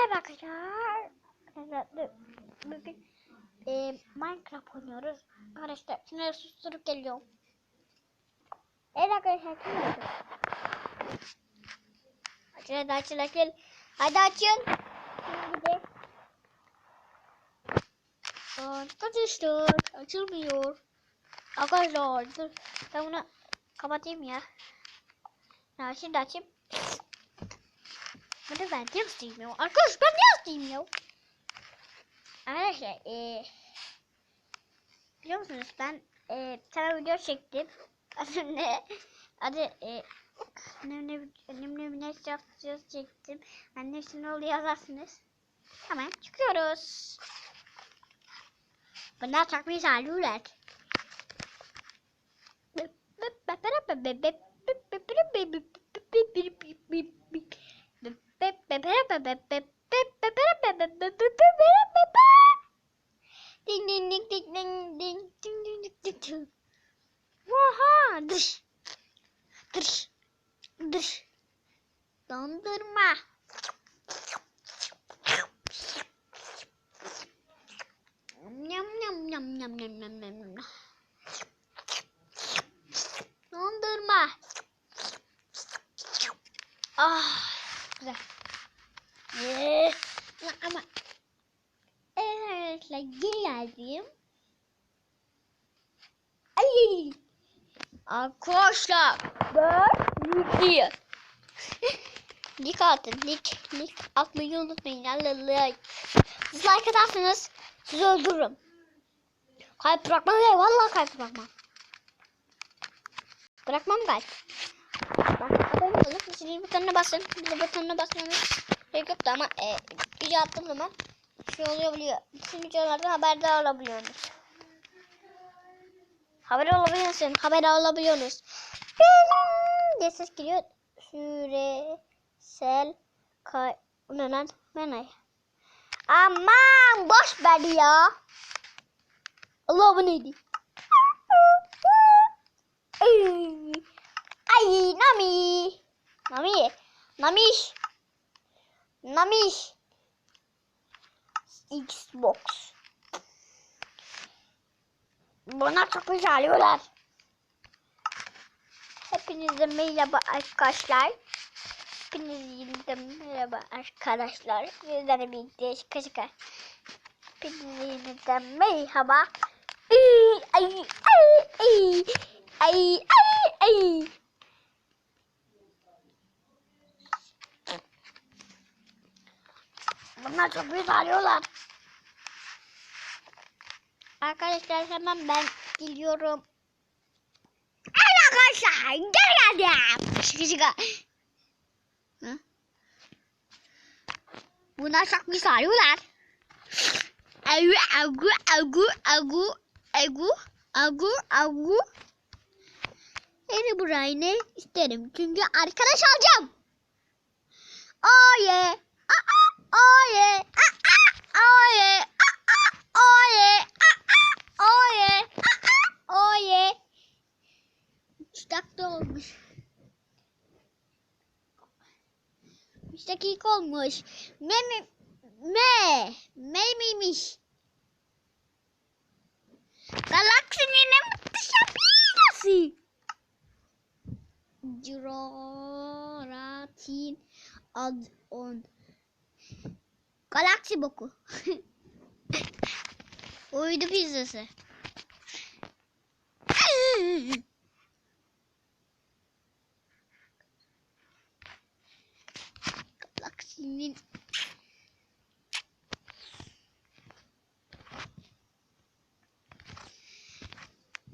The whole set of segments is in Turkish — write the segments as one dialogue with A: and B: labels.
A: Arkadaşlar. Arkadaşlar, Bugün e, Minecraft oynuyoruz. Arkadaşlar şimdi susturup geliyorum. Evet arkadaşlar kim oldu? Açın hadi açın açın. Hadi açın. Şimdi Arkadaşlar açılmıyor. Arkadaşlar dur. Ben bunu kapatayım ya. Ya şimdi açayım. Arkadaşlar ben ne hastayım ya? Arkadaş ben ne hastayım ya? Arkadaşlar eee biliyor musunuz ben e, bir tane video çektim. Adı ne? Adı e, önemli önemli bir ne yapacağız çektim. Ben hepsini ne oluyor yazarsınız. Hemen çıkıyoruz. Bunlar takmayı sağlıyorlar. Bep bep bep bep bep bep Ding ding ding ding ding ding ding ding ding ding ding. Vaha dış. Dış. Dış. Dondurma. Nyam nyam nyam nyam nyam nyam nyam nyam. Dondurma. Ah, güzel. Ee, ama Evet arkadaşlar geri geldim. Ay. Arkadaşlar ben Lig Lig atın. Lig. Lig atmayı unutmayın. Lalala. Siz like atarsanız sizi öldürürüm. Kalp bırakmam ya. Vallahi kalp bırakmam. Bırakmam kalp. Bak abone olup zil butonuna basın. Zil butonuna basmanız gerek yoktu ama e, video attığım zaman şey oluyor biliyor. Bütün videolardan haberdar olabiliyorsunuz. Haber olabiliyorsun. Haber alabiliyorsunuz. diye ses geliyor. Süresel kay... Ne lan? Ben ay. Aman boş ver ya. Allah bu neydi? Ay, ay Nami. Nami. Namiş. Xbox. Bunlar çok güzel diyorlar. Hepinize merhaba arkadaşlar. Hepinize merhaba arkadaşlar. Bizden birlikte şaka şaka. Hepinize merhaba. Ay ay ay ay ay ay. Bunlar çok güzel diyorlar. Arkadaşlar hemen ben geliyorum. Evet arkadaşlar geldim. Şıkı şıkı. Hı? Bunlar çok güzel diyorlar. Agu agu agu agu agu agu agu. Burayı ne isterim çünkü arkadaş alacağım. Oh yeah. Aa, dakika olmuş. 3 dakika olmuş. Me me me me miymiş? Galaksinin en muhteşem birisi. Juratin ad on. Galaksi boku. Uydu pizzası. Galaksinin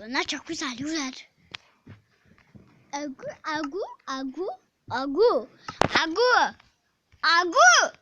A: Bunlar çok güzel güzel. Agu agu agu agu agu agu agu